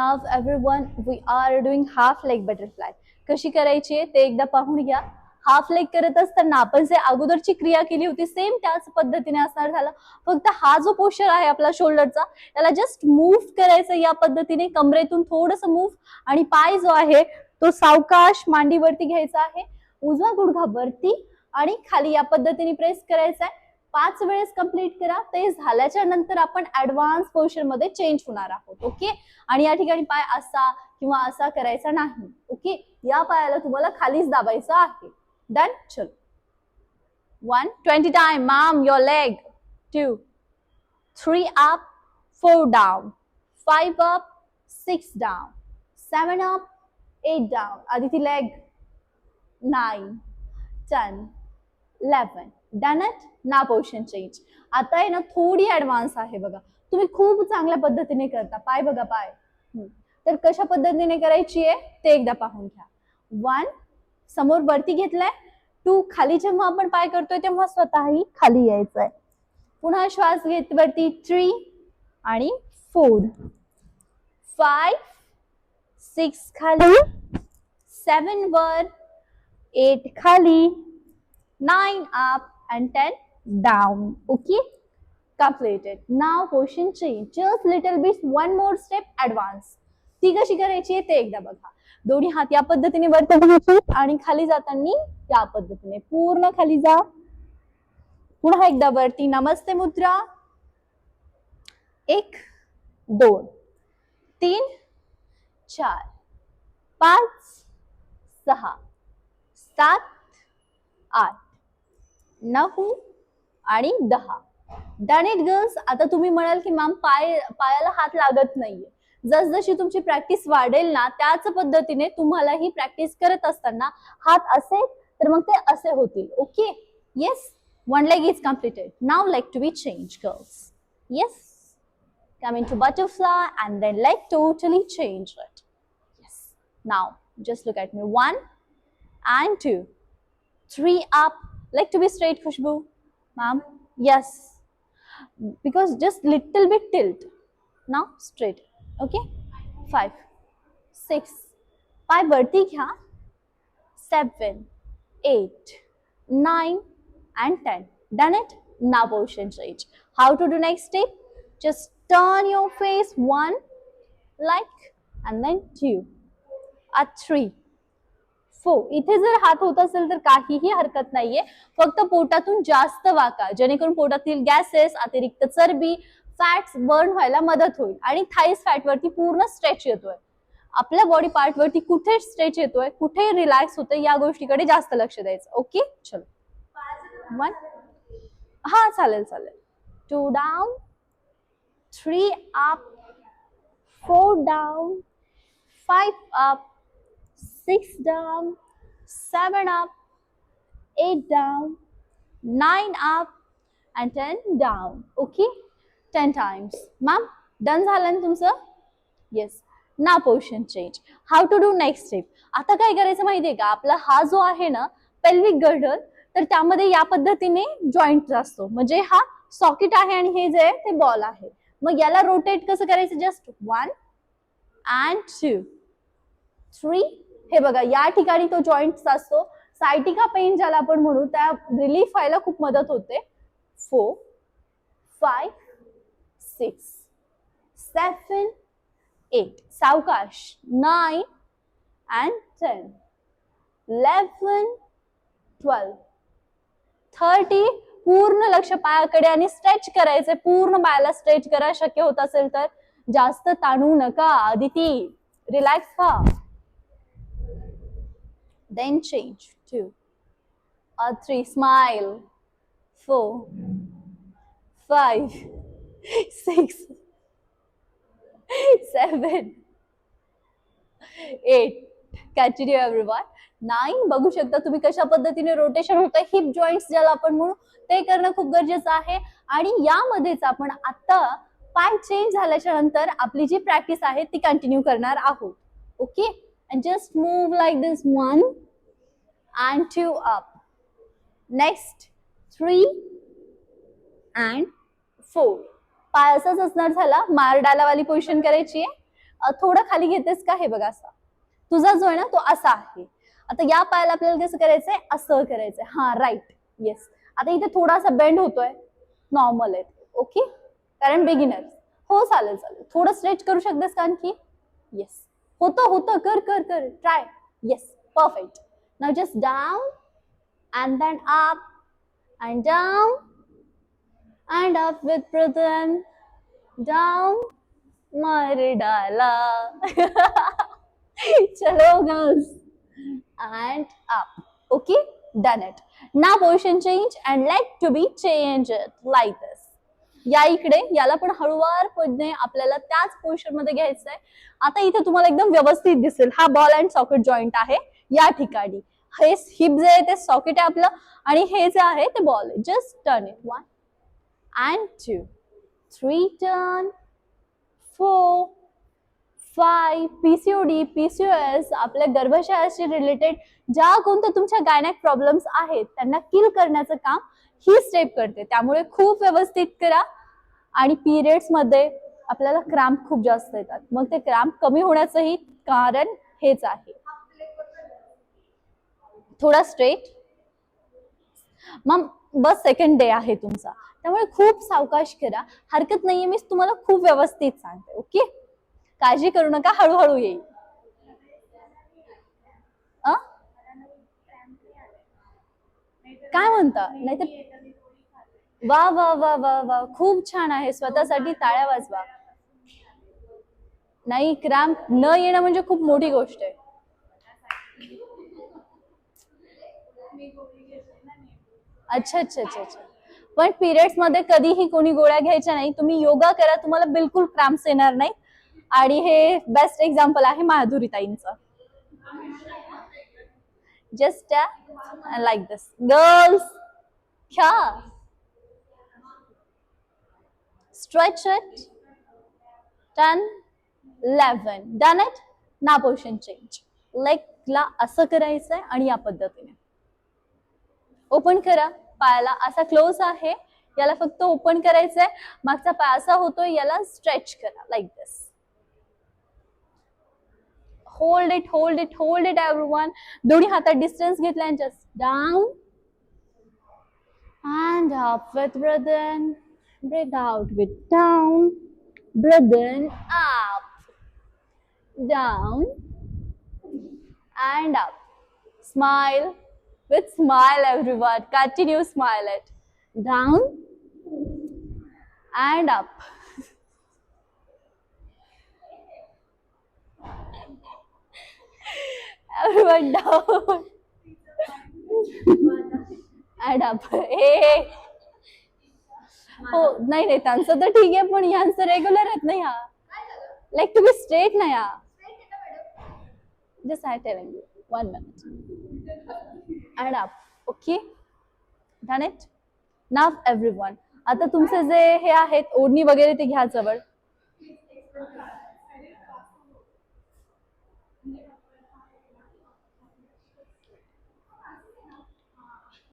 Half everyone we are doing half leg butterfly कशी करायची आहे ते एकदा पाहून घ्या. हाफ लेग करत असताना आपण जे अगोदरची क्रिया केली होती सेम त्याच पद्धतीने असणार झालं. फक्त हा जो पोशर आहे आपला शोल्डरचा त्याला जस्ट मूव्ह करायचं या पद्धतीने. कमरेतून थोडस मूव्ह आणि पाय जो आहे तो सावकाश मांडीवरती घ्यायचा आहे. उजवा गुडघा वरती आणि खाली या पद्धतीने प्रेस करायचा आहे. पाच वेळेस कंप्लीट करा ते झाल्याच्यानंतर आपण ऍडव्हान्स पोर्शनमध्ये चेंज होणार आहोत ओके आणि या ठिकाणी पाय असा किंवा असा करायचा नाही ओके या पायाला तुम्हाला खालीच दाबायचं आहे. डन चलो. One twenty time ma'am your leg two three up four down five up six down seven up eight down आधी ती leg nine ten eleven done it ना पोर्शन चेंज आता आहे ना थोडी ऍडव्हान्स आहे बघा. तुम्ही खूप चांगल्या पद्धतीने करता. पाय बघा पाय. तर कशा पद्धतीने करायची आहे? ते एकदा पाहून घ्या. वन समोर वरती घेतलाय. टू खाली जेव्हा आपण पाय करतोय तेव्हा स्वतःही खाली यायचंय. पुन्हा श्वास घेत वरती. थ्री आणि फोर फाय सिक्स खाली. सेवन वर. एट खाली. Nine up and 10 down. Okay? Completed. Now question change just little bit one more step advance ती कशी करायची आहे ते एकदा बघा. दोन्ही हात या पद्धतीने वरती घ्यायचे आणि खाली जाताना या पद्धतीने. पूर्ण खाली जा. पुन्हा एकदा वरती. नमस्ते मुद्रा. एक दोन तीन चार पाच सहा सात आठ. नऊ आणि दहा. डन इट गर्ल्स आता तुम्ही म्हणाल की मॅम पाय पायाला हात लागत नाहीये. जसजशी तुमची प्रॅक्टिस वाढेल ना त्याच पद्धतीने तुम्हाला ही प्रॅक्टिस करत असताना हात असे तर मग ते असे होतील. Okay yes one leg is completed now leg two be change girls yes coming to butterfly and then leg totally change it yes now just look at me one and two three up like to be straight khushbu ma'am yes because just little bit tilt now straight okay five six पाय वरती घ्या seven eight nine and ten done it now position change how to do next step just turn your face one like and then two a three फो इथे जर हात होत असेल तर काहीही हरकत नाहीये. फक्त पोटातून जास्त वाका जेणेकरून पोटातील गॅसेस अतिरिक्त चरबी फॅट्स बर्न व्हायला मदत होईल आणि थाईस फॅटवरती पूर्ण स्ट्रेच येतोय. आपल्या बॉडी पार्ट वरती कुठे स्ट्रेच येतोय कुठे रिलॅक्स होतोय या गोष्टीकडे जास्त लक्ष द्यायचं. ओके चलो. वन हा चालेल चालेल. Two down three up four down five up six down, seven up, eight down, nine up, and ten down. Okay? Ten times. Ma'am, done झालं ना तुमचं? Yes. ना portion change how to do next step आता काय करायचं माहितीये का आपला हा जो आहे ना पेल्विक गर्डल तर त्यामध्ये या पद्धतीने जॉईंट असतो म्हणजे हा सॉकेट आहे आणि हे जे आहे ते बॉल आहे मग याला रोटेट कसं करायचं just one and two three हे बघा या ठिकाणी तो जॉईंट असतो. सायटिका पेन ज्याला आपण म्हणू त्या रिलीफ व्हायला खूप मदत होते. Four five six seven eight सावकाश. Nine and ten eleven twelve thirty पूर्ण लक्ष पायाकडे आणि स्ट्रेच करायचे. पूर्ण पायाला स्ट्रेच करा. शक्य होत असेल तर जास्त ताणू नका. आदिती रिलॅक्स व्हा. Then change two or three smile four five six seven eight. Continue everyone. Nine बघू शकता तुम्ही कशा पद्धतीने रोटेशन होतं हिप जॉईंट ज्याला आपण म्हणू ते करणं खूप गरजेचं आहे. आणि यामध्येच आपण आता पाय चेंज झाल्याच्यानंतर आपली जी प्रॅक्टिस आहे ती कंटिन्यू करणार आहोत. Okay and just move like this one and two up. Next three and four. पाय असाच असणार झाला मार डालावाली पोझिशन करायची आहे. थोडं खाली घेतेस का? हे बघा असा. तुझा जो आहे ना तो असा आहे. आता या पायाला आपल्याला कसं करायचंय? असं करायचंय. हा राईट येस आता इथे थोडासा बेंड होतोय. नॉर्मल आहे. ओके कारण बिगिनर हो चालेल चालेल. थोडं स्ट्रेच करू शकतेस का आणखी? येस होतं होतं कर कर कर try yes perfect now just down and then up and down and up with प्रथम डाऊन मारे डाला चलो girls and up. Okay, done it. Now position change and leg to be changed like this. या इकडे याला पण हळुवारपणे आपल्याला त्याच पोझिशनमध्ये घ्यायचं आहे आता इथे तुम्हाला एकदम व्यवस्थित दिसेल हा बॉल अँड सॉकेट जॉईंट आहे या ठिकाणी. हे हिप जे आहे ते सॉकेट आहे आपलं आणि हे जे आहे ते बॉल आहे. Just turn it one and two three turn four five PCOD PCOS आपल्या गर्भाशयाशी रिलेटेड ज्या कोणत्या तुमच्या गायनॅक प्रॉब्लेम्स आहेत त्यांना किल करण्याचं काम ही स्टेप करते. त्यामुळे खूप व्यवस्थित करा. आणि पिरियड्समध्ये आपल्याला क्रॅम्प खूप जास्त येतात. मग ते क्रॅम्प कमी होण्याचंही कारण हेच आहे. थोडा स्ट्रेट मग बस सेकंड डे आहे तुमचा. त्यामुळे खूप सावकाश करा. हरकत नाहीये मी तुम्हाला खूप व्यवस्थित सांगते ओके? काळजी करू नका हळूहळू येईल. काय म्हणता? नाहीतर वा वा वा वा वा. खूप छान आहे. स्वतःसाठी टाळ्या वाजवा. नाही क्रॅम्प न येणं म्हणजे खूप मोठी गोष्ट आहे. अच्छा अच्छा अच्छा अच्छा. पण पिरियड्समध्ये कधीही कोणी गोळ्या घ्यायच्या नाही. तुम्ही योगा करा तुम्हाला बिलकुल क्रॅम्प्स येणार नाही. आणि हे बेस्ट एक्झाम्पल आहे just uh, just like this. Girls ह्या stretch it. 10 11 done it. Now position change. Leg ला असं करायचंय आणि या पद्धतीने. ओपन करा. पायाला असा क्लोज आहे. याला फक्त ओपन करायचंय. मागचा पाय असा होतोय याला स्ट्रेच करा. Like this hold it hold it hold it everyone दोन्ही हातात डिस्टन्स घेतला just down and up with breath in breathe out with down breathe in up down and up smile with smile everyone continue smile it down and up Everyone down and up hey हो नाही नाही त्यांचं तर ठीक आहे पण यांचं regular आहेत ना ह्या लाईक तुम्ही स्ट्रेट ना या just I telling you one minute and up okay done it now everyone आता तुमचे जे हे आहेत ओढणी वगैरे ते घ्या जवळ